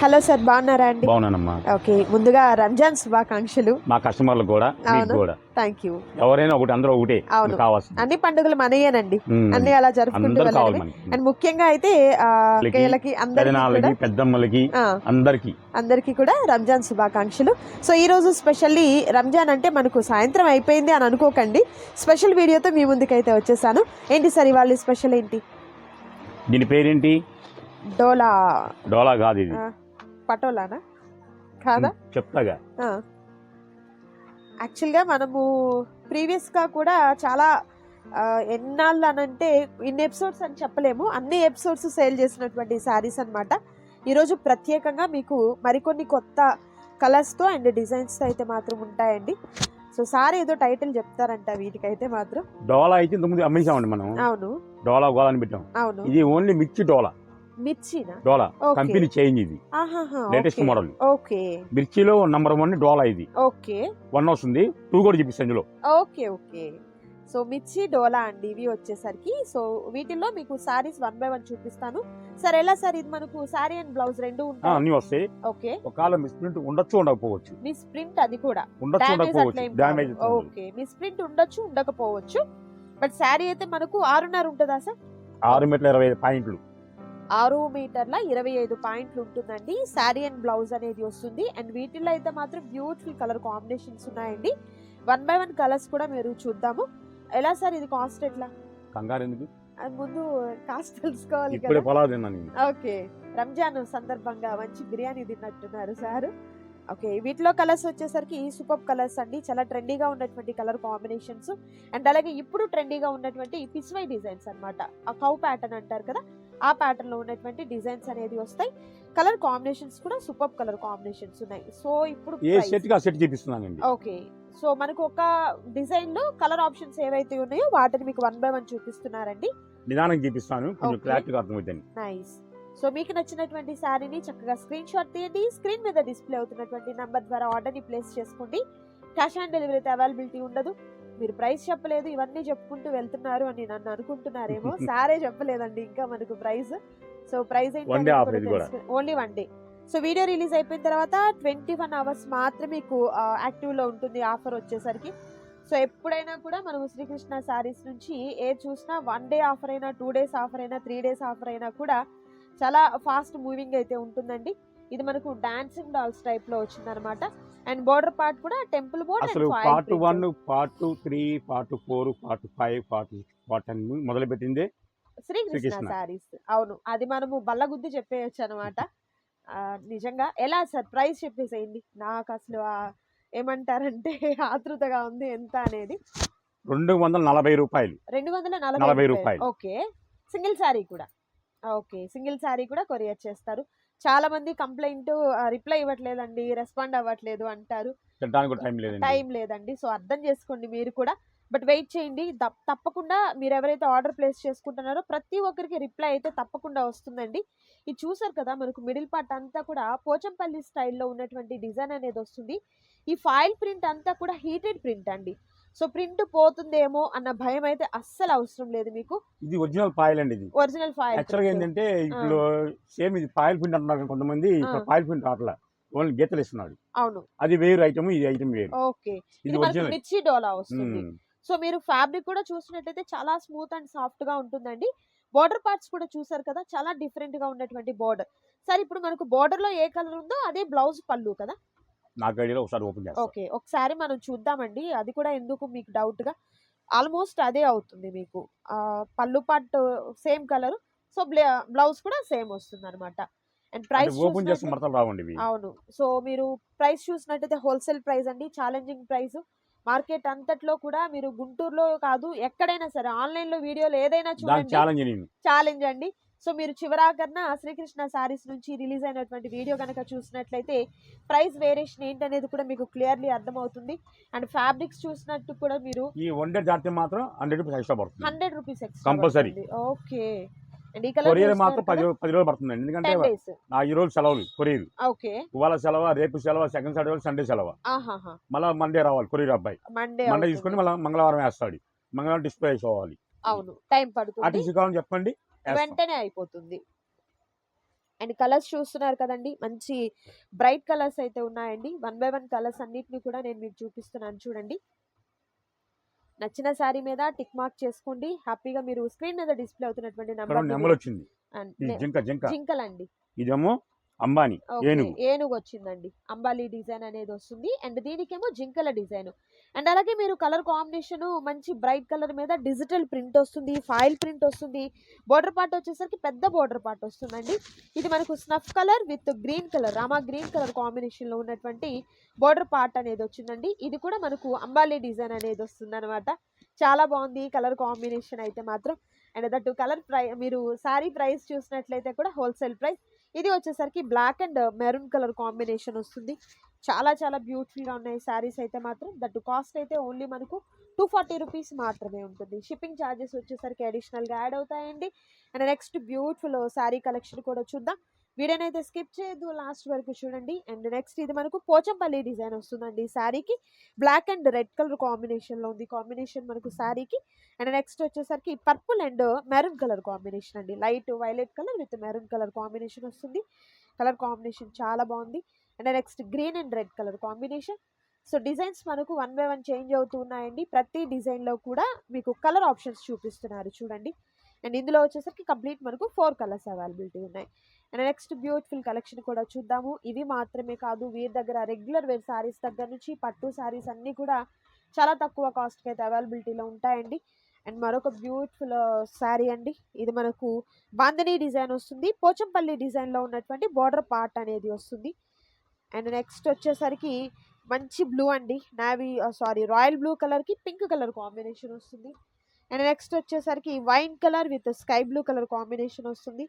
Hello sir బాగున్నారా అండి? బాగున్నానమ్మా. Okay ముందుగా రంజాన్ శుభాకాంక్షలు. మా కస్టమర్లకు కూడా మీకు. కూడా. థ్యాంక్ యూ ఎవరైనా ఒకటి అందరూ ఒకటే అవును. కావాల్సింది. అన్ని పండుగలు మనయేనండి. అన్ని అలా జరుపుకుంటూ వెళ్ళాలి అండ్ ముఖ్యంగా అయితే అందరికీ పెద్దమ్మలకి అందరికి. అందరికీ కూడా రంజాన్ శుభాకాంక్షలు. సో ఈ రోజు స్పెషల్లీ రంజాన్ అంటే మనకు సాయంత్రం అయిపోయింది అని అనుకోకండి. స్పెషల్ వీడియోతో మీ ముందుకైతే వచ్చేసాను. ఏంటి సార్ ఇవాళ స్పెషల్ ఏంటి? దీని పేరేంటి? డోలా. డోలా కాదు ఇది. పటోలానా? కాదా? చెప్తాగా. యాక్చువల్గా మనము ప్రీవియస్గా కూడా చాలా ఎన్నాళ్ళు అని అంటే ఇన్ని ఎపిసోడ్స్ అని చెప్పలేము. అన్ని ఎపిసోడ్స్ సేల్ చేసినటువంటి శారీస్ అనమాట ఈరోజు ప్రత్యేకంగా మీకు మరికొన్ని కొత్త కలర్స్తో అండ్ డిజైన్స్తో అయితే మాత్రం ఉంటాయండి. సో సారీ ఏదో టైటిల్ చెప్తారంట వీటికైతే మాత్రం. డోలా అయితే ఇంతకుముందు అమ్మేసామండి మనం. అవును. డోలా గోలా అని పెట్టాం అవును. ఇది ఓన్లీ మిర్చి డోలా. మిర్చినా డోలా. కంపెనీ చేంజ్ ఇది. లేటెస్ట్. మోడల్. ఓకే. మిర్చిలో నంబర్ వన్ డోలా ఇది. ఓకే. వన్ వస్తుంది. టూ కూడా చూపిస్తాను ఇందులో. Okay okay. సో మిర్చి డోలా అండి ఇవి వచ్చేసరికి సో వీటిల్లో మీకు సారీస్ వన్ బై వన్ చూపిస్తాను. సార్ ఎలా సార్ ఇది మనకు? సారీ అండ్ బ్లౌజ్ రెండు అన్ని వస్తాయి. ఓకే. ఒకవేళ మిస్ ప్రింట్ ఉండొచ్చు ఉండకపోవచ్చు. మీ స్ప్రింట్ అది కూడా. ఉండొచ్చు ఉండకపోవచ్చు. కాదు. ఓకే. మీ స్ప్రింట్ ఉండొచ్చు ఉండకపోవచ్చు. బట్ శారీ అయితే మనకు ఆరున్నర ఉంటుందా సార్? ఆరు మీటర్ల ఇరవై ఐదు పాయింట్లు. ఆరు మీటర్ల ఇరవై ఐదు పాయింట్లు ఉంటుందండి. శారీ అండ్ బ్లౌజ్ అనేది వస్తుంది. అండ్ వీటిల్లో అయితే మాత్రం బ్యూటిఫుల్ కలర్ కాంబినేషన్స్ ఉన్నాయండి. వన్ బై వన్ కలర్స్ కూడా మీరు చూద్దాము. ఎలా సార్ ఇది కాస్ట్ ఎట్లా? కంగారు ఎందుకు? ముందు కాస్ట్ తెలుసుకోవాలి. ఓకే. రంజాన్ సందర్భంగా మంచి బిర్యానీ తిన్నట్టున్నారు సార్. ఓకే. వీటిలో కలర్స్ వచ్చేసరికి సూపర్ కలర్స్ అండి. చాలా ట్రెండీగా ఉన్నటువంటి కలర్ కాంబినేషన్స్ అండ్ అలాగే ఇప్పుడు ట్రెండీగా ఉన్నటువంటి పిస్వై డిజైన్స్ అన్నమాట. ఆ కౌ ప్యాటర్న్ అంటారు కదా ఆ ప్యాటర్న్లో ఉన్నటువంటి డిజైన్స్ అనేది వస్తాయి. కలర్ కాంబినేషన్స్ కూడా సూపర్ కలర్ కాంబినేషన్స్ ఉన్నాయి. సో ఇప్పుడు ఏ సెట్కి సెట్ చూపిస్తున్నానండి. ఓకే సో మనకు ఒక డిజైన్లో కలర్ ఆప్షన్స్ ఏవైతే ఉన్నాయో వాటిని మీకు వన్ బై వన్ చూపిస్తున్నారండి. నిదానం చూపిస్తాను. కొంచెం. క్లారిటీగా అర్థమవుతుంది. నైస్ సో మీకు నచ్చినటువంటి శారీని చక్కగా స్క్రీన్ షాట్ తీయండి. స్క్రీన్ మీద డిస్ప్లే అవుతున్నటువంటి నంబర్ ద్వారా ఆర్డర్ని ప్లేస్ చేసుకోండి. క్యాష్ ఆన్ డెలివరీ అయితే అవైలబిలిటీ ఉండదు. మీరు ప్రైస్ చెప్పలేదు ఇవన్నీ చెప్పుకుంటూ వెళ్తున్నారు అని నన్ను అనుకుంటున్నారేమో. సారే చెప్పలేదండి ఇంకా మనకు price. So price. Only one day so video release అయిపోయిన తర్వాత ట్వంటీ వన్ అవర్స్ మాత్రమే మీకు యాక్టివ్లో ఉంటుంది ఆఫర్ వచ్చేసరికి. సో ఎప్పుడైనా కూడా మనం శ్రీకృష్ణ శారీస్ నుంచి ఏ చూసినా వన్ డే ఆఫర్ అయినా టూ డేస్ ఆఫర్ అయినా త్రీ డేస్ ఆఫర్ అయినా కూడా చాలా ఫాస్ట్ మూవింగ్ అయితే ఉంటుందండి. ఇది మనకు డాన్సింగ్ డాల్స్ టైప్లో వచ్చిందనమాట అండ్ బోర్డర్ పార్ట్ కూడా టెంపుల్ అసలు border part one part three part four part five part part మొదలు పెట్టిందే శ్రీకృష్ణ. శారీస్ అవును అది మనము బల్లగుద్ది చెప్పేయచ్చు అనమాట నిజంగా ఎలా సార్ ప్రైస్ చెప్పేసేయండి? నాకు అసలు ఏమంటారంటే ఆతృతగా ఉంది ఎంత అనేది. రెండు వందల నలభై రూపాయలు. రెండు వందల నలభై రూపాయలు. ఓకే సింగిల్ శారీ కూడా. ఓకే సింగిల్ శారీ కూడా కొరియర్ చేస్తారు. చాలా మంది కంప్లైంట్ రిప్లై ఇవ్వట్లేదండి రెస్పాండ్ అవ్వట్లేదు అంటారు. టైం లేదండి. సో అర్థం చేసుకోండి మీరు కూడా. బట్ వెయిట్ చేయండి. తప్- తప్పకుండా మీరు ఎవరైతే ఆర్డర్ ప్లేస్ చేసుకుంటున్నారో ప్రతి ఒక్కరికి రిప్లై అయితే తప్పకుండా వస్తుందండి. ఇది చూసారు కదా మనకు మిడిల్ పార్ట్ అంతా కూడా పోచంపల్లి స్టైల్లో ఉన్నటువంటి డిజైన్ అనేది వస్తుంది. ఈ ఫైల్ ప్రింట్ అంతా కూడా హీటెడ్ ప్రింట్ అండి. సో ప్రింట్ పోతుందేమో అన్న భయం అయితే అస్సలు అవసరం లేదు మీకు. ఇది ఒరిజినల్ పాయల్ అండి ఇది. ఒరిజినల్ ఫైల్ యాక్చువల్గా ఏంటంటే ఇప్పుడు సేమ్ ఇది పాయల్ ప్రింట్ అంటున్నారు కొంతమంది. పాయల్ ప్రింట్ రావట్లా. ఓన్లీ గీతలు ఇస్తున్నాడు అవును. అది వేరు ఐటమ్ ఇది ఐటమ్ వేరు. ఓకే. ఇది ఒరిజినల్. మిర్చి డోలా వస్తుంది. సో మీరు ఫ్యాబ్రిక్ కూడా చూసినట్లయితే చాలా స్మూత్ అండ్ సాఫ్ట్గా ఉంటుందండి. బోర్డర్ పార్ట్స్ కూడా చూసారు కదా చాలా డిఫరెంట్గా ఉన్నటువంటి బోర్డర్. సరే ఇప్పుడు మనకు బోర్డర్లో ఏ కలర్ ఉందో అదే బ్లౌజ్ పళ్ళు కదా. నాకు ఐడియాలో ఒకసారి ఓపెన్ చేస్తాను ఓకే. ఒకసారి మనం చూద్దామండి. అది కూడా ఎందుకు మీకు డౌట్గా ఆల్మోస్ట్ అదే అవుతుంది మీకు. Pallu part same colour. So blouse కూడా సేమ్ వస్తుంది అనమాట అండ్ ప్రైస్ ఓపెన్ చేస్తే మడతలు రావండి అవును. సో మీరు ప్రైస్ చూసినట్టయితే హోల్సేల్ ప్రైస్ అండి. Challenging price. మార్కెట్ అంతట్లో కూడా మీరు గుంటూరులో కాదు ఎక్కడైనా సరే ఆన్లైన్లో వీడియోలు ఏదైనా చూడండి. ఛాలెంజ్ అండి. సో మీరు చివరాకన్నా శ్రీకృష్ణ శారీస్ నుంచి రిలీజ్ అయినటువంటి వీడియో కనుక చూసినట్లయితే ప్రైస్ వేరియేషన్ ఏంటనేది కూడా మీకు క్లియర్లీ అర్థమవుతుంది. అండ్ ఫ్యాబ్రిక్స్ చూసినట్టు కూడా మీరు ఈ వండర్ జాతి మాత్రం హండ్రెడ్ రూపీస్ ఎక్స్ట్రా పడుతుంది. Hundred rupees Compulsory. Okay. And ఈ కొరియర్ మాత్రం పది పది రోజులు పడుతుందండి ఎందుకంటే నా ఈ రోజు సెలవులు కొరియర్. ఓకే. ఇవాళ సెలవు రేపు సెలవు సెకండ్ సాటర్డే సండే సెలవు. మళ్ళీ మండే రావాలి కొరియర్ అబ్బాయి. మండే మండే తీసుకొని మళ్ళీ మంగళవారం వేస్తాడు. మంగళవారం డిస్ప్లే వేసుకోవాలి. అవును. టైం పడుతుంది. ఆర్టీసీ కావాలని చెప్పండి. వెంటనే అయిపోతుంది. అండ్ కలర్స్ చూస్తున్నారు కదండి మంచి బ్రైట్ కలర్స్ అయితే ఉన్నాయండి. వన్ బై వన్ కలర్స్ అన్నిటిని కూడా నేను మీకు చూపిస్తున్నాను చూడండి. నచ్చిన శారీ మీద టిక్ మార్క్ చేసుకోండి. హ్యాపీగా మీరు స్క్రీన్ మీద డిస్ప్లే అవుతున్నటువంటి వచ్చింది. నెంబర్ జింక జింకలండి. ఇదేమో అంబానీ ఏనుగు. ఏనుగు వచ్చిందండి. అంబాలి డిజైన్ అనేది వస్తుంది. అండ్ దీనికేమో జింకల డిజైన్. అండ్ అలాగే మీరు కలర్ కాంబినేషన్ మంచి బ్రైట్ కలర్ మీద డిజిటల్ ప్రింట్ వస్తుంది ఫైల్ ప్రింట్ వస్తుంది. బోర్డర్ పార్ట్ వచ్చేసరికి పెద్ద బోర్డర్ పార్ట్ వస్తుందండి. ఇది మనకు snuff colour with green colour Rama green colour కాంబినేషన్లో ఉన్నటువంటి బోర్డర్ పార్ట్ అనేది వచ్చిందండి. ఇది కూడా మనకు అంబాలి డిజైన్ అనేది వస్తుందన్నమాట. చాలా బాగుంది కలర్ కాంబినేషన్ అయితే మాత్రం. అండ్ దట్టు కలర్ ప్రై మీరు శారీ ప్రైస్ చూసినట్లయితే కూడా హోల్సేల్ ప్రైస్ ఇది వచ్చేసరికి black and maroon colour combination వస్తుంది. చాలా చాలా బ్యూటిఫుల్గా ఉన్నాయి. శారీస్ అయితే మాత్రం దట్ కాస్ట్ అయితే ఓన్లీ మనకు టూ ఫార్టీ రూపీస్ మాత్రమే ఉంటుంది. షిప్పింగ్ ఛార్జెస్ వచ్చేసరికి అడిషనల్గా యాడ్ అవుతాయండి. And next beautiful sari collection కూడా చూద్దాం. వీడనైతే స్కిప్ చేయొద్దు లాస్ట్ వరకు చూడండి. అండ్ నెక్స్ట్ ఇది మనకు పోచంపల్లి డిజైన్ వస్తుందండి శారీకి. బ్లాక్ అండ్ రెడ్ కలర్ కాంబినేషన్లో ఉంది కాంబినేషన్ మనకు శారీకి. అండ్ నెక్స్ట్ వచ్చేసరికి purple and maroon colour combination అండి. Light violet colour with maroon colour combination వస్తుంది. కలర్ కాంబినేషన్ చాలా బాగుంది. And next green and red colour combination. So designs మనకు వన్ బై వన్ చేంజ్ అవుతూ ఉన్నాయండి. ప్రతి డిజైన్లో కూడా మీకు కలర్ ఆప్షన్స్ చూపిస్తున్నారు చూడండి. అండ్ ఇందులో వచ్చేసరికి కంప్లీట్ మనకు ఫోర్ కలర్స్ అవైలబిలిటీ ఉన్నాయి. అండ్ నెక్స్ట్ బ్యూటిఫుల్ కలెక్షన్ కూడా చూద్దాము. ఇవి మాత్రమే కాదు వీరి దగ్గర రెగ్యులర్ వేర్ శారీస్ దగ్గర నుంచి పట్టు శారీస్ అన్నీ కూడా చాలా తక్కువ కాస్ట్కి అయితే అవైలబిలిటీలో ఉంటాయండి. అండ్ మరొక బ్యూటిఫుల్ శారీ uh, అండి. ఇది మనకు బాందని డిజైన్ వస్తుంది. పోచంపల్లి డిజైన్లో ఉన్నటువంటి బార్డర్ పార్ట్ అనేది వస్తుంది. అండ్ నెక్స్ట్ వచ్చేసరికి మంచి బ్లూ అండి. నావీ సారీ రాయల్ బ్లూ కలర్కి పింక్ కలర్ కాంబినేషన్ వస్తుంది. అండ్ నెక్స్ట్ వచ్చేసరికి wine colour with sky blue colour combination వస్తుంది.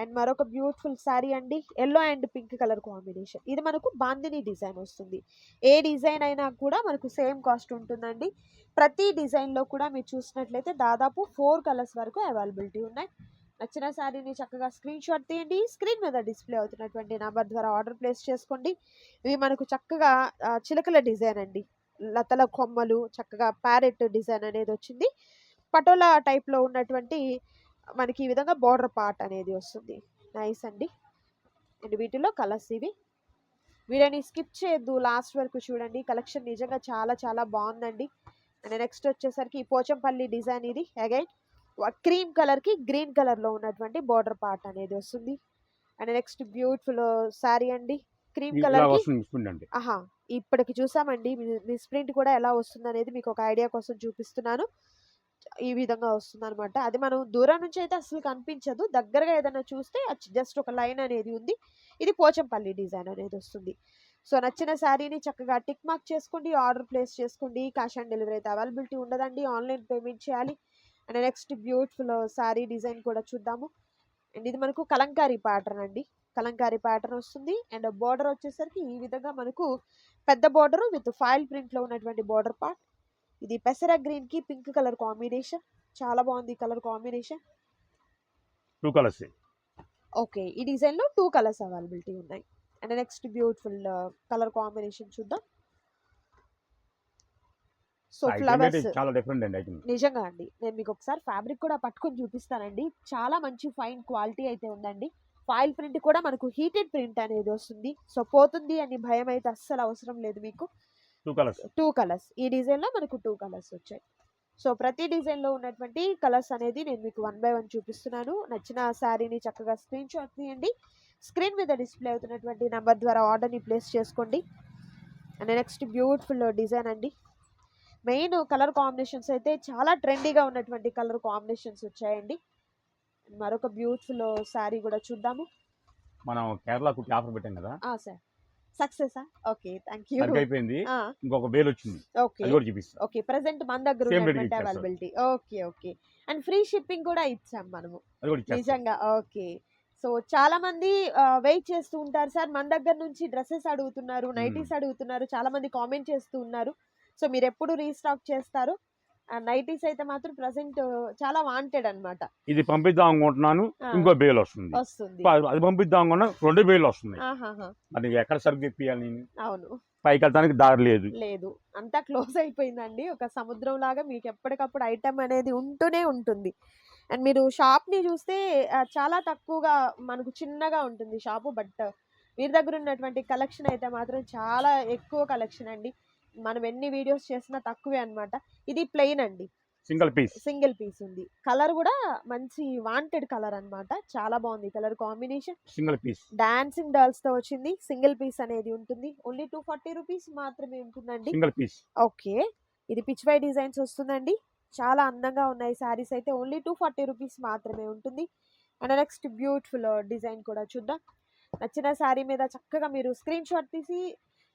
అండ్ మరొక బ్యూటిఫుల్ శారీ అండి yellow and pink colour combination ఇది మనకు బాందిని డిజైన్ వస్తుంది. ఏ డిజైన్ అయినా కూడా మనకు సేమ్ కాస్ట్ ఉంటుందండి. ప్రతి డిజైన్లో కూడా మీరు చూసినట్లయితే దాదాపు ఫోర్ కలర్స్ వరకు అవైలబిలిటీ ఉన్నాయి. నచ్చిన శారీని చక్కగా స్క్రీన్ షాట్ తీయండి. స్క్రీన్ మీద డిస్ప్లే అవుతున్నటువంటి నెంబర్ ద్వారా ఆర్డర్ ప్లేస్ చేసుకోండి. ఇవి మనకు చక్కగా చిలకల డిజైన్ అండి. లతల కొమ్మలు చక్కగా ప్యారెట్ డిజైన్ అనేది వచ్చింది. పటోలా టైప్లో ఉన్నటువంటి మనకి ఈ విధంగా బార్డర్ పార్ట్ అనేది వస్తుంది. నైస్ అండి. అండ్ వీటిలో కలర్స్ ఇవి. వీడియోని స్కిప్ చేయొద్దు. లాస్ట్ వరకు చూడండి. కలెక్షన్ నిజంగా చాలా చాలా బాగుందండి. అండ్ నెక్స్ట్ వచ్చేసరికి ఈ పోచంపల్లి డిజైన్ ఇది. అగైన్ క్రీమ్ కలర్కి గ్రీన్ కలర్లో ఉన్నటువంటి బార్డర్ పార్ట్ అనేది వస్తుంది. అండ్ నెక్స్ట్ బ్యూటిఫుల్ శారీ అండి. క్రీమ్ అండి ఆహా ఇప్పటికి చూసామండి. మిస్ ప్రింట్ కూడా ఎలా వస్తుంది అనేది మీకు ఒక ఐడియా కోసం చూపిస్తున్నాను. ఈ విధంగా వస్తుంది అనమాట అది మనం దూరం నుంచి అయితే అసలు కనిపించదు. దగ్గరగా ఏదైనా చూస్తే జస్ట్ ఒక లైన్ అనేది ఉంది. ఇది పోచంపల్లి డిజైన్ అనేది వస్తుంది. సో నచ్చిన శారీని చక్కగా టిక్ మార్క్ చేసుకోండి ఆర్డర్ ప్లేస్ చేసుకోండి. క్యాష్ ఆన్ డెలివరీ అయితే అవైలబిలిటీ ఉండదండి. ఆన్లైన్ పేమెంట్ చేయాలి. And next beautiful sari design కూడా చూద్దాము. అండ్ ఇది మనకు కలంకారీ ప్యాటర్న్ అండి. కలంకారీ ప్యాటర్న్ వస్తుంది. అండ్ బార్డర్ వచ్చేసరికి ఈ విధంగా మనకు పెద్ద బార్డర్ విత్ ఫైల్ ప్రింట్లో ఉన్నటువంటి బార్డర్ పార్ట్. ఇది పెసర గ్రీన్కి పింక్ కలర్ కాంబినేషన్. చాలా బాగుంది colour combination. Two colours okay ఈ డిజైన్లో టూ కలర్స్ అవైలబిలిటీ ఉన్నాయి. And next beautiful colour combination చూద్దాం. సో ఫ్లవర్స్ చాలా డిఫరెంట్ అండి నిజంగా అండి నేను మీకు ఒకసారి ఫ్యాబ్రిక్ కూడా పట్టుకొని చూపిస్తానండి. చాలా మంచి ఫైన్ క్వాలిటీ అయితే ఉందండి. ఫాయిల్ ప్రింట్ కూడా మనకు హీటెడ్ ప్రింట్ అనేది వస్తుంది. సో పోతుంది అని భయం అయితే అస్సలు అవసరం లేదు మీకు. టూ కలర్స్ టూ కలర్స్ ఈ డిజైన్లో మనకు టూ కలర్స్ వచ్చాయి. సో ప్రతి డిజైన్లో ఉన్నటువంటి కలర్స్ అనేది నేను మీకు వన్ బై వన్ చూపిస్తున్నాను. నచ్చిన శారీని చక్కగా స్క్రీన్ షాట్ తీయండి. స్క్రీన్ మీద డిస్ప్లే అవుతున్నటువంటి నెంబర్ ద్వారా ఆర్డర్ని ప్లేస్ చేసుకోండి. అండ్ నెక్స్ట్ బ్యూటిఫుల్ డిజైన్ అండి. మెయిన్ కలర్ కాంబినేషన్స్ అయితే చాలా ట్రెండీగా ఉన్నటువంటి కలర్ కాంబినేషన్స్ వచ్చాయండి. మరొక బ్యూటిఫుల్ శారీ కూడా చూద్దాము. మనం కేరళ కుట్టి ఆఫర్ పెట్టాం కదా? Sir success? Okay thank you. అయిపోయింది. ఇంకొక బేల్ వచ్చింది ఓకే. అది కూడా చూపిస్తాం. ఓకే ప్రెసెంట్ మన దగ్గర ఉన్నటువంటి. Availability okay okay. And free shipping కూడా ఇచ్చాం మనము. నిజంగా ఓకే. సో చాలా మంది వెయిట్ చేస్తూ ఉంటారు. సార్ మన దగ్గర నుంచి డ్రెస్సెస్ అడుగుతున్నారు నైటీస్ అడుగుతున్నారు చాలా మంది కామెంట్ చేస్తూ ఉన్నారు. సో మీరు ఎప్పుడు రీస్టాక్ చేస్తారు? నైటీస్ అయితే మాత్రం ప్రజెంట్ చాలా వాంటెడ్ అన్నమాట. ఇది పంపిద్దాం అనుకుంటున్నాను. ఇంకో బేల్ వస్తుంది. వస్తుంది. అది- పంపిద్దాం అనుకున్నా రెండు బేలు వస్తున్నాయి. ఆహాహా, మరి ఎక్కడ సరుకు ఎప్పియాలి నేను? అవును. పైకి వెళ్తానికి దారి లేదు. లేదు. అంతా క్లోజ్ అయిపోయిందండి. ఒక సముద్రం లాగా మీకు ఎప్పటికప్పుడు ఐటమ్ అనేది ఉంటూనే ఉంటుంది. అండ్ మీరు షాప్ని చూస్తే చాలా తక్కువగా మనకు చిన్నగా ఉంటుంది షాపు. బట్ వీరి దగ్గర ఉన్నటువంటి కలెక్షన్ అయితే మాత్రం చాలా ఎక్కువ కలెక్షన్ అండి. మనం ఎన్ని వీడియోస్ చేసినా తక్కువే అన్నమాట. ఇది ప్లెయిన్ అండి. సింగిల్ పీస్ సింగిల్ పీస్ ఉంది. కలర్ కూడా మంచి వాంటెడ్ కలర్ అన్నమాట. చాలా బాగుంది. Colour combination single piece dancing డాల్స్తో వచ్చింది. సింగిల్ పీస్ అనేది ఉంటుంది. ఓన్లీ టూ ఫార్టీ రూపీస్ మాత్రమే ఉంటుందండి. Single piece okay. ఇది పిచ్ వై డిజైన్స్ వస్తుందండి. చాలా అందంగా ఉన్నాయి శారీస్ అయితే. ఓన్లీ టూ ఫార్టీ రూపీస్ మాత్రమే ఉంటుంది. అండ్ నెక్స్ట్ బ్యూటిఫుల్ డిజైన్ కూడా చూద్దాం. నచ్చిన శారీ మీద చక్కగా మీరు స్క్రీన్ షాట్ తీసి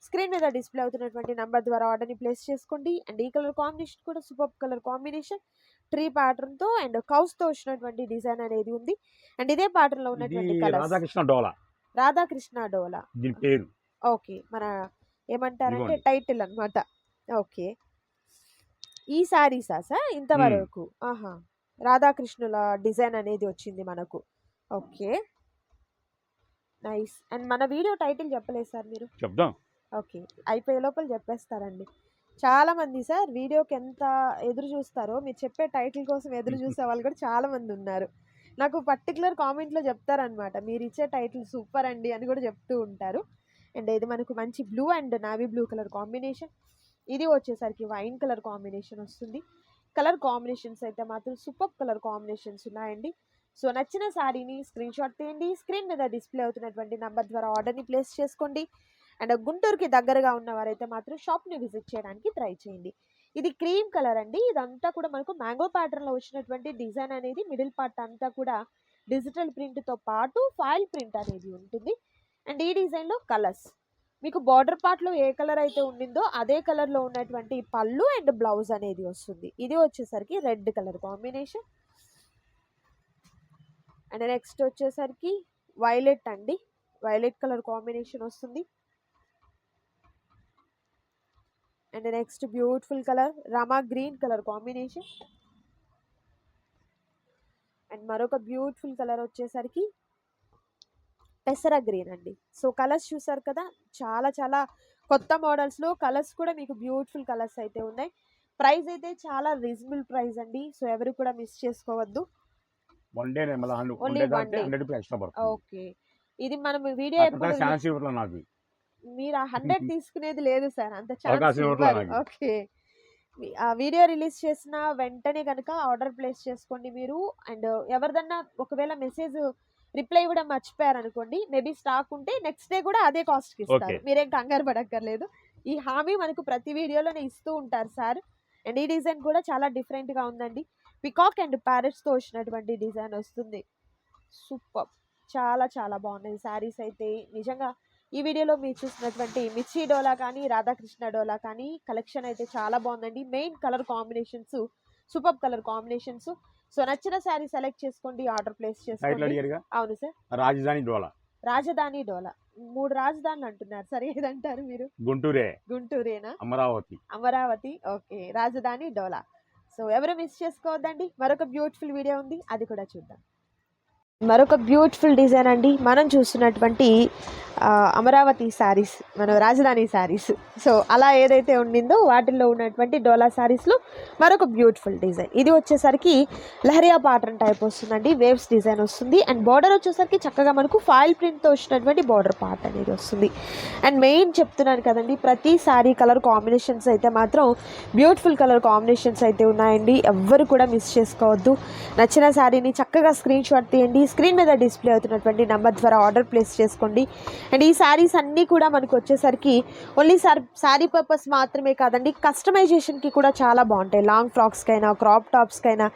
స్క్రీన్ మీద డిస్ప్లే అవుతున్నటువంటి నెంబర్ ద్వారా ఆర్డర్ని ప్లేస్ చేసుకోండి. అండ్ ఈ కలర్ కాంబినేషన్ కూడా సూపర్ కలర్ కాంబినేషన్. ట్రీ తో అండ్తో వచ్చినటువంటి డిజైన్ అనేది ఉంది. అండ్ ఇదే pattern లో ఇది ఉన్నటువంటి కలర్ రాధాకృష్ణ డోలా. రాధాకృష్ణ డోలా. దీని పేరు. ఓకే. మన ఏమంటారంటే. టైటిల్ అన్నమాట. ఓకే. ఈ శారీసా సార్? ఇంతవరకు. ఆహా. రాధాకృష్ణుల డిజైన్ అనేది వచ్చింది మనకు. ఓకే. నైస్. అండ్ మన వీడియో టైటిల్ చెప్పలేదు సార్ మీరు. చెప్దాం. ఓకే. అయిపోయే లోపల చెప్పేస్తారండి. చాలా మంది సార్ వీడియోకి ఎంత ఎదురు చూస్తారో మీరు చెప్పే టైటిల్ కోసం ఎదురు చూసే వాళ్ళు కూడా చాలా మంది ఉన్నారు. నాకు పర్టికులర్ కామెంట్లో చెప్తారనమాట మీరు ఇచ్చే టైటిల్ సూపర్ అండి అని కూడా చెప్తూ ఉంటారు. అండ్ ఇది మనకు మంచి blue and navy blue colour combination. ఇది వచ్చేసరికి వైన్ కలర్ కాంబినేషన్ వస్తుంది. కలర్ కాంబినేషన్స్ అయితే మాత్రం సూపర్ కలర్ కాంబినేషన్స్ ఉన్నాయండి. సో నచ్చిన శారీని స్క్రీన్ షాట్ తీయండి. స్క్రీన్ మీద డిస్ప్లే అవుతున్నటువంటి నెంబర్ ద్వారా ఆర్డర్ని ప్లేస్ చేసుకోండి. అండ్ గుంటూరుకి దగ్గరగా ఉన్నవారైతే మాత్రం షాప్ని విజిట్ చేయడానికి ట్రై చేయండి. ఇది క్రీమ్ కలర్ అండి. ఇదంతా కూడా మనకు మ్యాంగో ప్యాటర్న్లో వచ్చినటువంటి డిజైన్ అనేది మిడిల్ పార్ట్ అంతా కూడా డిజిటల్ ప్రింట్తో పాటు ఫాయిల్ ప్రింట్ అనేది ఉంటుంది. అండ్ ఈ డిజైన్లో కలర్స్. మీకు బార్డర్ పార్ట్లో ఏ కలర్ అయితే ఉండిందో అదే కలర్లో ఉన్నటువంటి పళ్ళు అండ్ బ్లౌజ్ అనేది వస్తుంది. ఇది వచ్చేసరికి red colour combination. And next వచ్చేసరికి వైలెట్ అండి. వైలెట్ కలర్ కాంబినేషన్ వస్తుంది. And next beautiful colour Rama green colour combination. And మరొక బ్యూటిఫుల్ కలర్ వచ్చేసరికి పెసర గ్రీన్ అండి. సో కలర్స్ చూసారు కదా చాలా చాలా కొత్త మోడల్స్లో కలర్స్ కూడా మీకు బ్యూటిఫుల్ కలర్స్ అయితే ఉన్నాయి. ప్రైస్ అయితే చాలా రీజనబుల్ ప్రైస్ అండి. సో ఎవరు కూడా మిస్ చేసుకోవద్దు. వన్ డే పడుతుంది. ఓకే. ఇది మనం వీడియో ఎప్పుడు మీరు ఆ హండ్రెడ్ తీసుకునేది లేదు సార్. అంత ఛాన్స్. ఓకే. ఆ వీడియో రిలీజ్ చేసిన వెంటనే కనుక ఆర్డర్ ప్లేస్ చేసుకోండి మీరు. అండ్ ఎవరిదన్నా ఒకవేళ మెసేజ్ రిప్లై ఇవ్వడం మర్చిపోయారు అనుకోండి మేబీ స్టాక్ ఉంటే నెక్స్ట్ డే కూడా అదే కాస్ట్కి ఇస్తారు. Okay. మీరేం కంగారు పడక్కర్లేదు. ఈ హామీ మనకు ప్రతి వీడియోలోనే ఇస్తూ ఉంటారు సార్. అండ్ ఈ డిజైన్ కూడా చాలా డిఫరెంట్గా ఉందండి. పికాక్ అండ్ ప్యారెట్స్తో వచ్చినటువంటి డిజైన్ వస్తుంది. సూపర్. చాలా చాలా బాగున్నాయి. శారీస్ అయితే నిజంగా ఈ వీడియోలో మీరు చూసినటువంటి మిర్చి డోలా కానీ రాధాకృష్ణ డోలా కానీ కలెక్షన్ అయితే చాలా బాగుందండి. Main colour combinations super colour combinations so నచ్చిన శారీ సెలెక్ట్ చేసుకోండి ఆర్డర్ ప్లేస్ చేసుకోండి. అవును సార్ రాజధాని డోలా. రాజధాని డోలా. మూడు రాజధానులు అంటున్నారు. సరే ఏదంటారు మీరు? గుంటూరే. గుంటూరేనా? అమరావతి. అమరావతి. ఓకే రాజధాని డోలా. సో ఎవరు మిస్ చేసుకోవద్దండి? మరొక బ్యూటిఫుల్ వీడియో ఉంది. అది కూడా చూద్దాం. మరొక బ్యూటిఫుల్ డిజైన్ అండి. మనం చూస్తున్నటువంటి అమరావతి శారీస్ మన రాజధాని శారీస్. సో అలా ఏదైతే ఉండిందో వాటిల్లో ఉన్నటువంటి డోలా శారీస్లో మరొక బ్యూటిఫుల్ డిజైన్. ఇది వచ్చేసరికి లహరియా పాటర్న్ టైప్ వస్తుందండి. వేవ్స్ డిజైన్ వస్తుంది. అండ్ బార్డర్ వచ్చేసరికి చక్కగా మనకు ఫాయిల్ ప్రింట్తో వచ్చినటువంటి బార్డర్ పార్ట్ అనేది వస్తుంది. అండ్ మెయిన్ చెప్తున్నాను కదండి ప్రతి శారీ కలర్ కాంబినేషన్స్ అయితే మాత్రం బ్యూటిఫుల్ కలర్ కాంబినేషన్స్ అయితే ఉన్నాయండి. ఎవ్వరు కూడా మిస్ చేసుకోవద్దు. నచ్చిన శారీని చక్కగా స్క్రీన్ షాట్ తీయండి. స్క్రీన్ మీద డిస్ప్లే అవుతున్నటువంటి నెంబర్ ద్వారా ఆర్డర్ ప్లేస్ చేసుకోండి. అండ్ ఈ శారీస్ అన్నీ కూడా మనకు వచ్చేసరికి ఓన్లీ సార్ శారీ పర్పస్ మాత్రమే కాదండి కస్టమైజేషన్కి కూడా చాలా బాగుంటాయి. లాంగ్ ఫ్రాక్స్కైనా క్రాప్ టాప్స్కైనా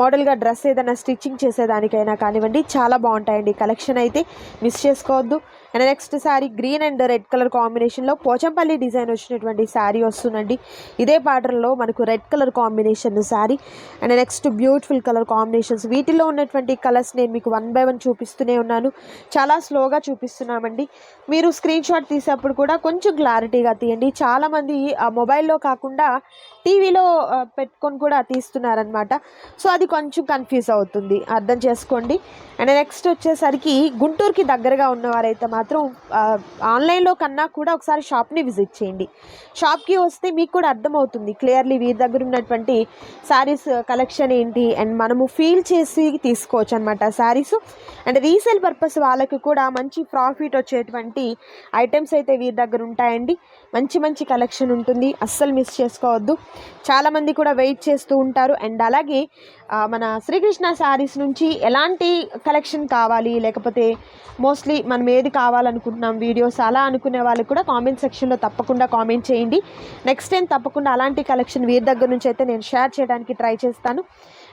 మోడల్గా డ్రెస్ ఏదైనా స్టిచ్చింగ్ చేసేదానికైనా కానివ్వండి చాలా బాగుంటాయండి. కలెక్షన్ అయితే మిస్ చేసుకోవద్దు. And next sari green and red colour కాంబినేషన్లో పోచంపల్లి డిజైన్ వచ్చినటువంటి శారీ వస్తుందండి. ఇదే ప్యాటర్న్లో మనకు red colour combination sari and next beautiful colour combinations వీటిలో ఉన్నటువంటి కలర్స్ నేను మీకు వన్ బై వన్ చూపిస్తూనే ఉన్నాను. చాలా స్లోగా చూపిస్తున్నామండి. మీరు స్క్రీన్ షాట్ తీసేప్పుడు కూడా కొంచెం క్లారిటీగా తీయండి. చాలామంది ఆ మొబైల్లో కాకుండా టీవీలో పెట్టుకొని కూడా తీస్తున్నారనమాట సో అది కొంచెం కన్ఫ్యూజ్ అవుతుంది. అర్థం చేసుకోండి. అండ్ నెక్స్ట్ వచ్చేసరికి గుంటూరుకి దగ్గరగా ఉన్నవారైతే మాత్రం ఆన్లైన్లో కన్నా కూడా ఒకసారి షాప్ని విజిట్ చేయండి. షాప్కి వస్తే మీకు కూడా అర్థమవుతుంది. క్లియర్లీ వీరి దగ్గర ఉన్నటువంటి శారీస్ కలెక్షన్ ఏంటి? అండ్ మనము ఫీల్ చేసి తీసుకోవచ్చు అనమాట శారీస్. అండ్ రీసేల్ పర్పస్ వాళ్ళకి కూడా మంచి ప్రాఫిట్ వచ్చేటువంటి ఐటమ్స్ అయితే వీరి దగ్గర ఉంటాయండి. మంచి మంచి కలెక్షన్ ఉంటుంది. అస్సలు మిస్ చేసుకోవద్దు. చాలామంది కూడా వెయిట్ చేస్తూ ఉంటారు. అండ్ అలాగే మన శ్రీకృష్ణ శారీస్ నుంచి ఎలాంటి కలెక్షన్ కావాలి? లేకపోతే మోస్ట్లీ మనం ఏది కావాలనుకుంటున్నాం? వీడియోస్ అలా అనుకునే వాళ్ళు కూడా కామెంట్ సెక్షన్లో తప్పకుండా కామెంట్ చేయండి. నెక్స్ట్ టైం తప్పకుండా అలాంటి కలెక్షన్ వీరి దగ్గర నుంచి అయితే నేను షేర్ చేయడానికి ట్రై చేస్తాను.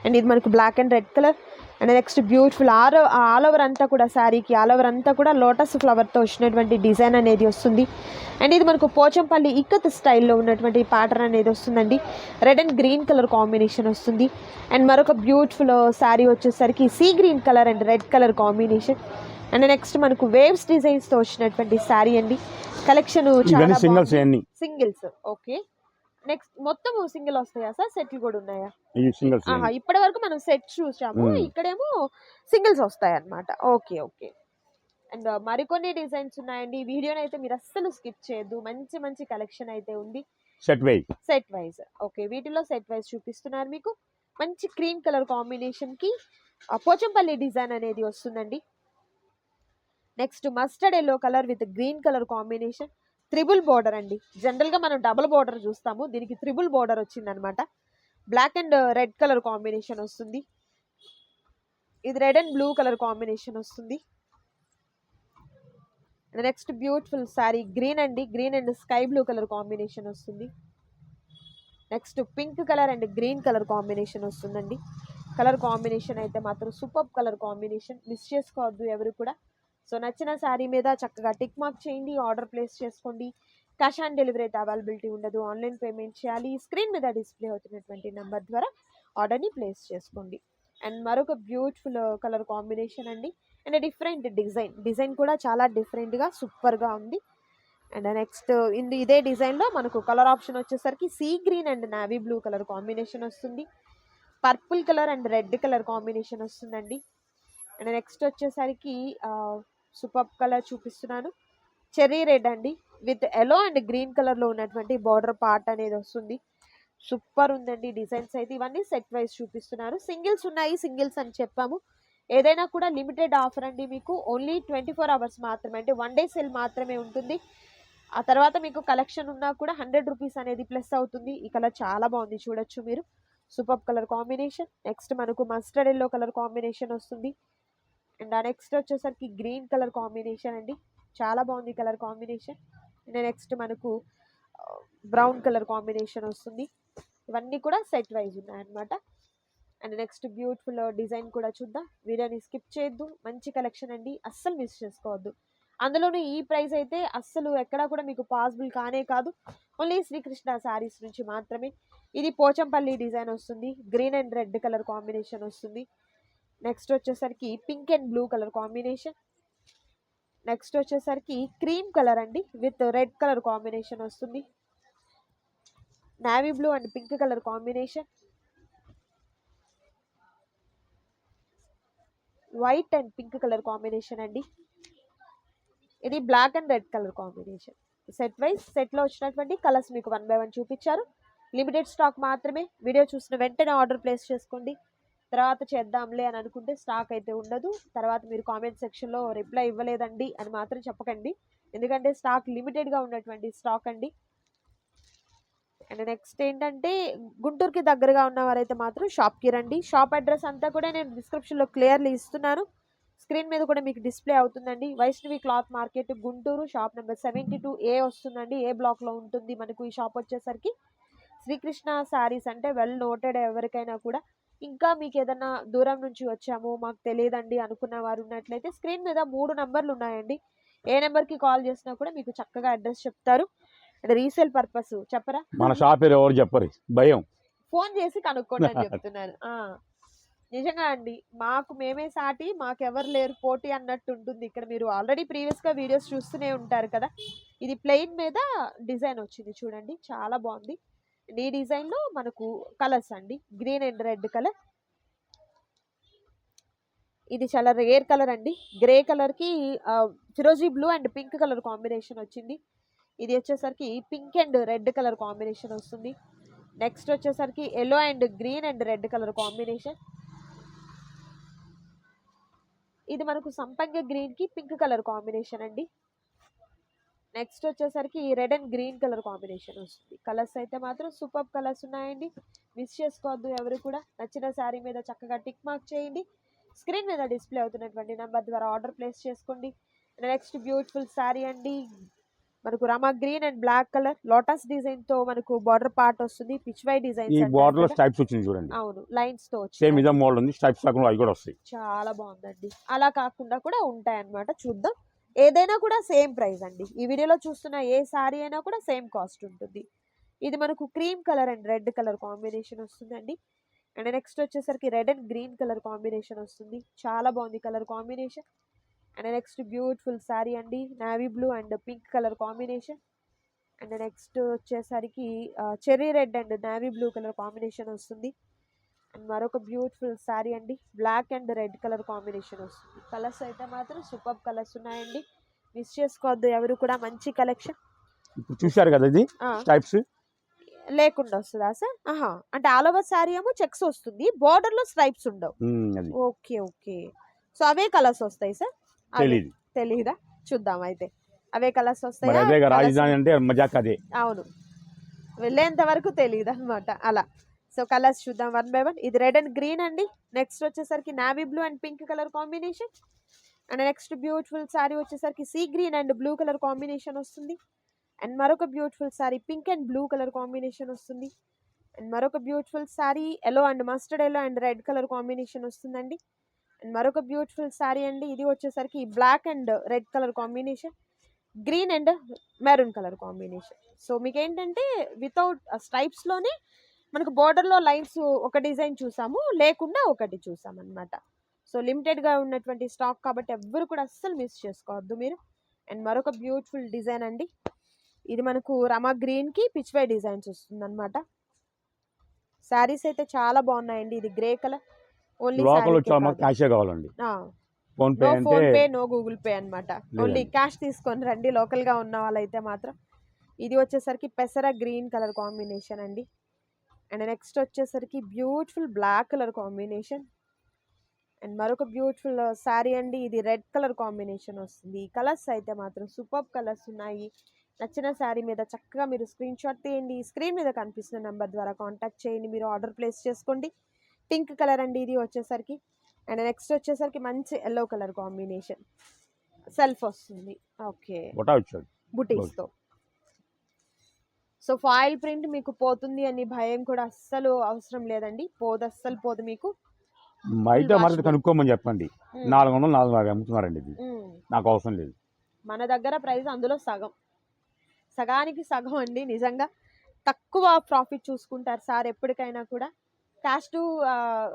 అండ్ ఇది మనకు black and red colour. And next beautiful all all over అంతా కూడా శారీకి ఆల్ ఓవర్ అంతా కూడా లోటస్ ఫ్లవర్తో వచ్చినటువంటి డిజైన్ అనేది వస్తుంది. అండ్ ఇది మనకు పోచంపల్లి ఇక్కత్ స్టైల్లో ఉన్నటువంటి ప్యాటర్న్ అనేది వస్తుందండి. Red and green colour combination వస్తుంది. అండ్ మరొక బ్యూటిఫుల్ శారీ వచ్చేసరికి sea green colour and red colour combination and next మనకు వేవ్స్ డిజైన్స్తో వచ్చినటువంటి శారీ అండి. కలెక్షన్ సింగిల్స్ ఓకే నెక్స్ట్ మొత్తం సింగిల్ వస్తాయా సార్? సెట్లు కూడా ఉన్నాయా? సింగిల్స్ ఇప్పటి వరకు మనం సెట్ చూసాము. ఇక్కడేమో సింగిల్స్ వస్తాయి అన్నమాట ఓకే ఓకే. అండ్ మరికొన్ని డిజైన్స్ ఉన్నాయండి. ఈ వీడియోని అయితే మీరు అస్సలు స్కిప్ చేయొద్దు. మంచి మంచి కలెక్షన్ అయితే ఉంది. Set wise set wise. Okay వీటిలో సెట్ వైజ్ చూపిస్తున్నారు మీకు. మంచి క్రీమ్ కలర్ కాంబినేషన్కి పోచంపల్లి డిజైన్ అనేది వస్తుందండి. Next mustard yellow colour with green colour combination. Triple border అండి. జనరల్గా మనం డబుల్ బోర్డర్ చూస్తాము. దీనికి త్రిబుల్ బోర్డర్ వచ్చిందనమాట. Black and red colour combination వస్తుంది. ఇది red and blue colour combination వస్తుంది. నెక్స్ట్ బ్యూటిఫుల్ శారీ గ్రీన్ అండి. Green and sky blue colour combination వస్తుంది. Next pink colour and green colour combination వస్తుందండి. కలర్ కాంబినేషన్ అయితే మాత్రం సూపర్ కలర్ కాంబినేషన్. మిస్ చేసుకోవద్దు ఎవరు కూడా. సో నచ్చిన శారీ మీద చక్కగా టిక్ మార్క్ చేయండి ఆర్డర్ ప్లేస్ చేసుకోండి. క్యాష్ ఆన్ డెలివరీ అయితే అవైలబిలిటీ ఉండదు. ఆన్లైన్ పేమెంట్ చేయాలి. స్క్రీన్ మీద డిస్ప్లే అవుతున్నటువంటి నెంబర్ ద్వారా ఆర్డర్ని ప్లేస్ చేసుకోండి. అండ్ మరొక బ్యూటిఫుల్ కలర్ కాంబినేషన్ అండి. And different design. డిజైన్ కూడా చాలా డిఫరెంట్గా సూపర్గా ఉంది. అండ్ నెక్స్ట్ ఇందు ఇదే డిజైన్లో మనకు కలర్ ఆప్షన్ వచ్చేసరికి sea green and navy blue colour combination వస్తుంది. Purple colour and red colour combination వస్తుందండి. అండ్ నెక్స్ట్ వచ్చేసరికి సూపర్ కలర్ చూపిస్తున్నాను. చెర్రీ రెడ్ అండి. విత్ ఎల్లో అండ్ గ్రీన్ కలర్లో ఉన్నటువంటి బార్డర్ పార్ట్ అనేది వస్తుంది. సూపర్ ఉందండి డిజైన్స్ అయితే. ఇవన్నీ సెట్ వైజ్ చూపిస్తున్నారు. సింగిల్స్ ఉన్నాయి. సింగిల్స్ అని చెప్పాము. ఏదైనా కూడా లిమిటెడ్ ఆఫర్ అండి మీకు. ఓన్లీ ట్వంటీ ఫోర్ అవర్స్ మాత్రమే. అంటే వన్ డే సెల్ మాత్రమే ఉంటుంది. ఆ తర్వాత మీకు కలెక్షన్ ఉన్నా కూడా హండ్రెడ్ రూపీస్ అనేది ప్లస్ అవుతుంది. ఈ కలర్ చాలా బాగుంది చూడొచ్చు మీరు. Super colour combination. నెక్స్ట్ మనకు మస్టర్డ్ ఎల్లో కలర్ కాంబినేషన్ వస్తుంది. అండ్ నెక్స్ట్ వచ్చేసరికి గ్రీన్ కలర్ కాంబినేషన్ అండి. చాలా బాగుంది కలర్ కాంబినేషన్. అండ్ నెక్స్ట్ మనకు బ్రౌన్ కలర్ కాంబినేషన్ వస్తుంది. ఇవన్నీ కూడా సెట్ వైజ్ ఉన్నాయన్నమాట. అండ్ నెక్స్ట్ బ్యూటిఫుల్ డిజైన్ కూడా చూద్దాం. వీడియోని స్కిప్ చేయొద్దు. మంచి కలెక్షన్ అండి. అస్సలు మిస్ చేసుకోవద్దు. అందులోనూ ఈ ప్రైస్ అయితే అస్సలు ఎక్కడా కూడా మీకు పాసిబుల్ కానే కాదు. ఓన్లీ శ్రీకృష్ణ శారీస్ నుంచి మాత్రమే. ఇది పోచంపల్లి డిజైన్ వస్తుంది. Green and red colour combination వస్తుంది. నెక్స్ట్ వచ్చేసరికి pink and blue colour combination next వచ్చేసరికి క్రీమ్ కలర్ అండి విత్ రెడ్ కలర్ కాంబినేషన్ వస్తుంది. Navy blue and pink colour combination white and pink colour combination అండి. ఇది black and red colour combination set wise సెట్లో వచ్చినటువంటి colours మీకు one by one చూపించారు. Limited stock మాత్రమే. వీడియో చూసిన వెంటనే ఆర్డర్ ప్లేస్ చేసుకోండి. తర్వాత చేద్దాంలే అని అనుకుంటే స్టాక్ అయితే ఉండదు. తర్వాత మీరు కామెంట్ సెక్షన్లో రిప్లై ఇవ్వలేదండి అని మాత్రం చెప్పకండి. ఎందుకంటే స్టాక్ లిమిటెడ్గా ఉన్నటువంటి స్టాక్ అండి. అండ్ నెక్స్ట్ ఏంటంటే గుంటూరుకి దగ్గరగా ఉన్నవారైతే మాత్రం షాప్కి రండి. షాప్ అడ్రస్ అంతా కూడా నేను డిస్క్రిప్షన్లో క్లియర్లీ ఇస్తున్నాను. స్క్రీన్ మీద కూడా మీకు డిస్ప్లే అవుతుందండి. Vaishnavi cloth market Guntur shop number seventy two A వస్తుందండి ఏ బ్లాక్లో ఉంటుంది మనకు ఈ షాప్ వచ్చేసరికి. శ్రీకృష్ణ శారీస్ అంటే వెల్ నోటెడ్ ఎవరికైనా కూడా. ఇంకా మీకు ఏదైనా దూరం నుంచి వచ్చాము మాకు తెలియదండి అనుకున్న వారు ఉన్నట్లయితే స్క్రీన్ మీద మూడు నంబర్లు ఉన్నాయండి. ఏ నెంబర్కి కాల్ చేసినా కూడా మీకు చక్కగా అడ్రస్ చెప్తారు. అండ్ రీసేల్ పర్పస్ చెప్పరా? మన షాప్ ఎవరు చెప్పరు. భయం. ఫోన్ చేసి కనుక్కోండి అని చెప్తున్నాను ఆ, నిజంగా అండి మాకు మేమే సాటి మాకు ఎవరు లేరు పోటీ అన్నట్టు ఉంటుంది. ఇక్కడ మీరు ఆల్రెడీ ప్రీవియస్గా వీడియోస్ చూస్తూనే ఉంటారు కదా. ఇది ప్లెయిన్ మీద డిజైన్ వచ్చింది చూడండి. చాలా బాగుంది. ఈ డిజైన్లో మనకు కలర్స్ అండి. Green and red colour. ఇది చాలా రేర్ కలర్ అండి. గ్రే కలర్కి ఫిరోజీ blue and pink colour combination వచ్చింది. ఇది వచ్చేసరికి pink and red colour combination వస్తుంది. నెక్స్ట్ వచ్చేసరికి yellow and green and red colour combination. ఇది మనకు సంపంగ గ్రీన్కి పింక్ కలర్ కాంబినేషన్ అండి. నెక్స్ట్ వచ్చేసరికి red and green colour combination వస్తుంది. కలర్స్ అయితే మాత్రం సూపర్ కలర్స్ ఉన్నాయండి. మిస్ చేసుకోవద్దు ఎవరు కూడా. నచ్చిన శారీ మీద చక్కగా టిక్ మార్క్ చేయండి. స్క్రీన్ మీద డిస్ప్లే అవుతున్నటువంటి నెంబర్ ద్వారా ఆర్డర్ ప్లేస్ చేసుకోండి. నెక్స్ట్ బ్యూటిఫుల్ శారీ అండి. మనకు Rama green and black colour. Lotus డిజైన్తో మనకు బార్డర్ పార్ట్ వస్తుంది. పిచ్ వై డిజైన్ ఈ బార్డర్లో స్టైప్స్ వచ్చింది చూడండి. అవును లైన్స్తో సేమ్ ఇదే మోడల్ ఉంది. స్టైప్స్ కాకుండా అవి కూడా వస్తాయి. చాలా బాగుందండి. అలా కాకుండా కూడా ఉంటాయి అన్నమాట చూద్దాం. ఏదైనా కూడా సేమ్ ప్రైస్ అండి. ఈ వీడియోలో చూస్తున్న ఏ సారీ అయినా కూడా సేమ్ కాస్ట్ ఉంటుంది. ఇది మనకు cream colour and red colour combination వస్తుందండి. అండ్ నెక్స్ట్ వచ్చేసరికి red and green colour combination వస్తుంది. చాలా బాగుంది colour combination. And next beautiful sari అండి. Navy blue and pink colour combination. And next వచ్చేసరికి cherry red and navy blue colour combination వస్తుంది. మరొక beautiful sari అండి. Black and red colour combination వస్తుంది. Colours అయితే మాత్రం సూపర్ కలర్స్ ఉన్నాయండి. మిస్ చేసుకోవద్దు ఎవరు కూడా మంచి కలెక్షన్ ఇప్పుడు చూశారు కదా ఇది? స్టైప్స్ లేకుండా వస్తుందా సార్? ఆహా. అంటే ఆల్ ఓవర్ శారీ ఏమో చెక్స్ వస్తుంది. Border లో స్ట్రైప్స్ ఉండవు. ఓకే ఓకే సో అవే కలర్స్ వస్తాయి సార్? తెలియదు చూద్దాం అయితే. అవే కలర్స్ వస్తాయా? రాజధాని అంటే మజాక్ అదే. అవును. వెళ్ళేంత వరకు తెలియదు అనమాట అలా. సో కలర్స్ చూద్దాం వన్ బై వన్. ఇది రెడ్ అండ్ గ్రీన్ అండి. నెక్స్ట్ వచ్చేసరికి navy blue and pink colour combination and next beautiful sari వచ్చేసరికి sea green and blue colour combination వస్తుంది. అండ్ మరొక beautiful sari pink and blue colour combination వస్తుంది. And మరొక beautiful sari yellow and mustard yellow and red colour combination వస్తుందండి. And మరొక beautiful sari అండి. ఇది వచ్చేసరికి black and red colour combination green and maroon colour combination so మీకు ఏంటంటే without స్ట్రైప్స్లోనే మనకు border-లో లైన్స్ ఒక డిజైన్ చూసాము లేకుండా ఒకటి చూసాం అనమాట సో లిమిటెడ్గా ఉన్నటువంటి స్టాక్ కాబట్టి ఎవ్వరు కూడా అస్సలు మిస్ చేసుకోవద్దు మీరు. అండ్ మరొక బ్యూటిఫుల్ డిజైన్ అండి. ఇది మనకు రమా గ్రీన్కి పిచ్వై డిజైన్స్ వస్తుంది అనమాట శారీస్ అయితే చాలా బాగున్నాయండి. ఇది గ్రే కలర్. ఓన్లీ క్యాషే కావాలండి. PhonePe PhonePe no Google Pay అనమాట ఓన్లీ. క్యాష్ తీసుకొని రండి. లోకల్గా ఉన్న వాళ్ళైతే మాత్రం. ఇది వచ్చేసరికి పెసర గ్రీన్ కలర్ కాంబినేషన్ అండి. అండ్ నెక్స్ట్ వచ్చేసరికి beautiful black colour combination. And మరొక బ్యూటిఫుల్ శారీ అండి ఇది రెడ్ కలర్ కాంబినేషన్ వస్తుంది. ఈ కలర్స్ అయితే మాత్రం సూపర్ కలర్స్ ఉన్నాయి. నచ్చిన శారీ మీద చక్కగా మీరు స్క్రీన్ షాట్ తీయండి. స్క్రీన్ మీద కనిపిస్తున్న నెంబర్ ద్వారా కాంటాక్ట్ చేయండి. మీరు ఆర్డర్ ప్లేస్ చేసుకోండి. పింక్ కలర్ అండి ఇది వచ్చేసరికి. అండ్ నెక్స్ట్ వచ్చేసరికి మంచి ఎల్లో కలర్ కాంబినేషన్. సెల్ఫ్ వస్తుంది. ఓకే. బుటీస్తో సో ఫాయిల్ ప్రింట్ మీకు పోతుంది అని భయం కూడా అస్సలు అవసరం లేదండి. పోదు అస్సలు పోదు మీకు బయట మార్కెట్. కనుక్కోమని చెప్పండి. నాలుగు వందలు నాలుగు అమ్ముతున్నారండి ఇది. నాకు అవసరం లేదు. మన దగ్గర ప్రైస్ అందులో సగం. సగానికి సగం అండి నిజంగా. తక్కువ ప్రాఫిట్ చూసుకుంటారు సార్ ఎప్పటికైనా కూడా. క్యాష్ టు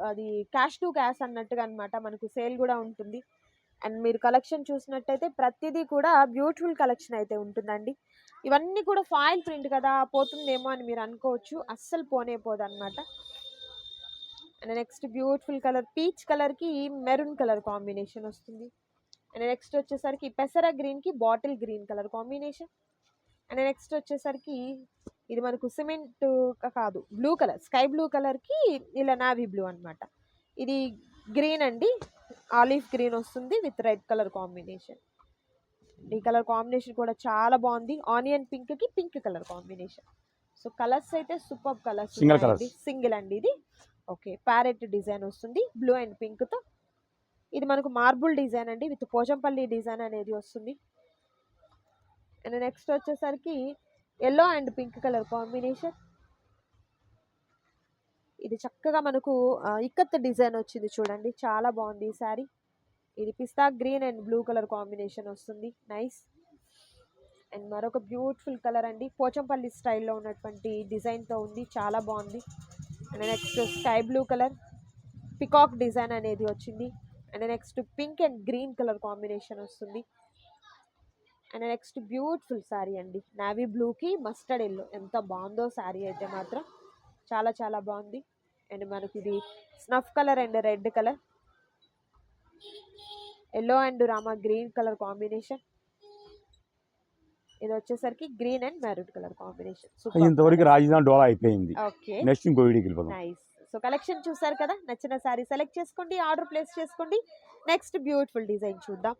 అది క్యాష్ టు క్యాష్ అన్నట్టుగా అనమాట మనకు సేల్ కూడా ఉంటుంది. అండ్ మీరు కలెక్షన్ చూసినట్టయితే ప్రతిదీ కూడా బ్యూటిఫుల్ కలెక్షన్ అయితే ఉంటుందండి. ఇవన్నీ కూడా ఫాయిల్ ప్రింట్ కదా పోతుందేమో అని మీరు అనుకోవచ్చు. అస్సలు పోనే పోదు అనమాట and next beautiful colour peach కలర్కి మెరూన్ కలర్ కాంబినేషన్ వస్తుంది. అండ్ నెక్స్ట్ వచ్చేసరికి పెసర గ్రీన్కి bottle green colour combination. And next వచ్చేసరికి ఇది మనకు సిమెంట్ కాదు బ్లూ కలర్ స్కై బ్లూ కలర్కి ఇలా నావీ బ్లూ అనమాట ఇది గ్రీన్ అండి ఆలివ్ గ్రీన్ వస్తుంది విత్ రెడ్ కలర్ కాంబినేషన్. ఈ కలర్ కాంబినేషన్ కూడా చాలా బాగుంది. ఆనియన్ పింక్కి pink colour combination. So colours అయితే సూపర్ కలర్స్. సింగిల్ అండి ఇది. ఓకే ప్యారెట్ డిజైన్ వస్తుంది. బ్లూ అండ్ పింక్తో ఇది మనకు మార్బుల్ డిజైన్ అండి. విత్ పోచంపల్లి డిజైన్ అనేది వస్తుంది. అండ్ నెక్స్ట్ వచ్చేసరికి yellow and pink colour combination. ఇది చక్కగా మనకు ఇక్కత్ డిజైన్ వచ్చింది చూడండి. చాలా బాగుంది ఈ శారీ. ఇది పిస్తా green and blue colour combination వస్తుంది. నైస్. అండ్ మరొక బ్యూటిఫుల్ కలర్ అండి. పోచంపల్లి స్టైల్లో ఉన్నటువంటి డిజైన్తో ఉంది. చాలా బాగుంది. And next sky blue colour. Peacock design అనేది వచ్చింది. And next pink and green colour combination వస్తుంది. అండ్ నెక్స్ట్ బ్యూటిఫుల్ శారీ అండి. నావీ బ్లూకి మస్టర్డ్ ఎల్లో. ఎంత బాగుందో శారీ అయితే మాత్రం. చాలా చాలా బాగుంది. అండ్ మనకి ఇది snuff colour and red colour. Yellow and Rama green colour combination ఇది వచ్చేసరికి green and maroon colour combination ఇంతవరకు రాజధాని డోలా అయిపోయింది. ఓకే నెక్స్ట్ ఇంకో నైస్ సో కలెక్షన్ చూసారు కదా? నచ్చిన శారీ సెలెక్ట్ చేసుకోండి ఆర్డర్ ప్లేస్ చేసుకోండి. నెక్స్ట్ బ్యూటిఫుల్ డిజైన్ చూద్దాం.